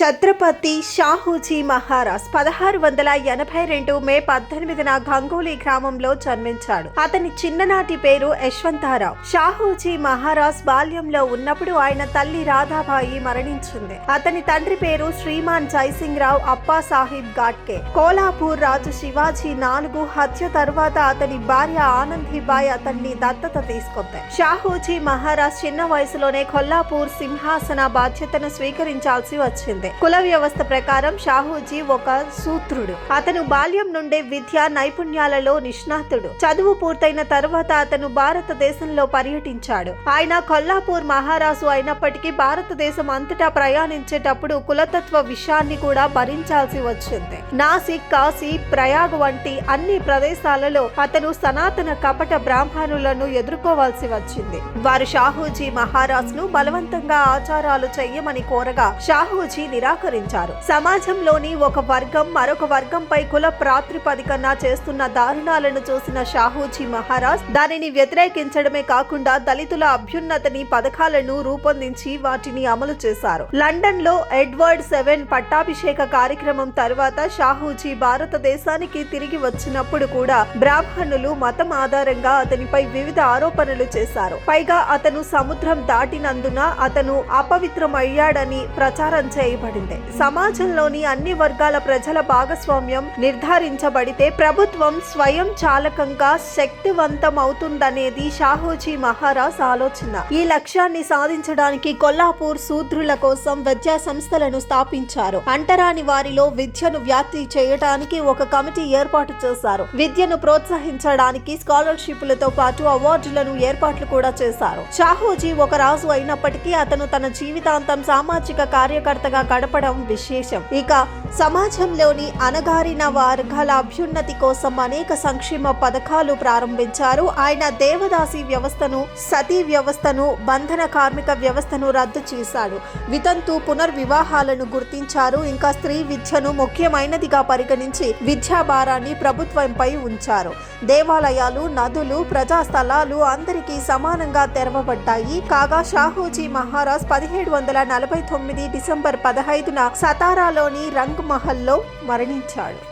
ఛత్రపతి షాహూజీ మహారాజ్ పదహారు వందల ఎనభై రెండు మే పద్దెనిమిదిన గంగోలీ గ్రామంలో జన్మించాడు. అతని చిన్ననాటి పేరు యశ్వంతారావు. షాహూజీ మహారాజ్ బాల్యంలో ఉన్నప్పుడు ఆయన తల్లి రాధాబాయి మరణించింది. అతని తండ్రి పేరు శ్రీమాన్ జైసింగ్ రావు అప్పా సాహిబ్ ఘాట్కే. కోలాపూర్ రాజు శివాజీ నాలుగు హత్య తర్వాత అతని భార్య ఆనందీబాయి అతన్ని దత్తత తీసుకుంది. షాహూజీ మహారాజ్ చిన్న వయసులోనే కొల్లాపూర్ సింహాసన బాధ్యతను స్వీకరించాల్సి వచ్చింది. కుల వ్యవస్థ ప్రకారం షాహూజీ ఒక సూత్రుడు. అతను బాల్యం నుండే విద్య నైపుణ్యాలలో నిష్ణాతుడు. చదువు పూర్తయిన తర్వాత అతను భారతదేశంలో పర్యటించాడు. ఆయన కొల్లాపూర్ మహారాజు అయినప్పటికీ భారతదేశం అంతటా ప్రయాణించేటప్పుడు కులతత్వ విషయాన్ని కూడా భరించాల్సి వచ్చింది. నాసిక్ కాశీ ప్రయాగ్ వంటి అన్ని ప్రదేశాలలో అతను సనాతన కపట బ్రాహ్మణులను ఎదుర్కోవాల్సి వచ్చింది. వారు షాహూజీ మహారాజ్ను బలవంతంగా ఆచారాలు చెయ్యమని కోరగా షాహూజీ నిరాకరించారు. సమాజంలోని ఒక వర్గం మరొక వర్గంపై కుల ప్రాతిపదికన చేస్తున్న దారుణాలను చూసిన షాహూజీ మహారాజ్ దానిని వ్యతిరేకించడమే కాకుండా దళితుల అభ్యున్నతిని పథకాలను రూపొందించి వాటిని అమలు చేశారు. లండన్లో ఎడ్వర్డ్ సెవెన్ పట్టాభిషేక కార్యక్రమం తర్వాత షాహూజీ భారతదేశానికి తిరిగి వచ్చినప్పుడు కూడా బ్రాహ్మణులు మతం ఆధారంగా అతనిపై వివిధ ఆరోపణలు చేశారు. పైగా అతను సముద్రం దాటినందున అతను అపవిత్రమయ్యాడని ప్రచారం చేయబడింది సమాజంలోని అన్ని వర్గాల ప్రజల భాగస్వామ్యం నిర్ధారించబడితే ప్రభుత్వం స్వయం చాలకంగా శక్తివంతమవుతుందనేది షాహోజీ మహారాజ్ ఆలోచన. ఈ లక్ష్యాన్ని సాధించడానికి కొల్లాపూర్ శూద్రుల కోసం విద్యా సంస్థలను స్థాపించారు. అంటరాని వారిలో విద్యను వ్యాప్తి చేయడానికి ఒక కమిటీ ఏర్పాటు చేశారు. విద్యను ప్రోత్సహించడానికి స్కాలర్షిప్లతో పాటు అవార్డులను ఏర్పాట్లు కూడా చేశారు. షాహోజీ ఒక రాజు అయినప్పటికీ అతను తన జీవితాంతం సామాజిక కార్యకర్తగా గడపడం విశేషం. ఇక సమాజంలోని అణగారిన వర్గాల అభ్యున్నతి కోసం అనేక సంక్షేమ పథకాలు ప్రారంభించారు. ఆయన దేవదాసి వ్యవస్థను సతీ వ్యవస్థను బంధన కార్మిక వ్యవస్థను రద్దు చేశాడు. వితంతు పునర్వివాహాలను గుర్తించారు. ఇంకా స్త్రీ విద్యను ముఖ్యమైనదిగా పరిగణించి విద్యా భారాన్ని ప్రభుత్వంపై ఉంచారు. దేవాలయాలు నదులు ప్రజా స్థలాలు అందరికీ సమానంగా తెరవబడ్డాయి. కాగా షాహూజీ మహారాజ్ పదిహేడు వందల నలభై తొమ్మిది డిసెంబర్ పదహైదున సతారాలోని రంగ్ మహల్లో మరణించాడు.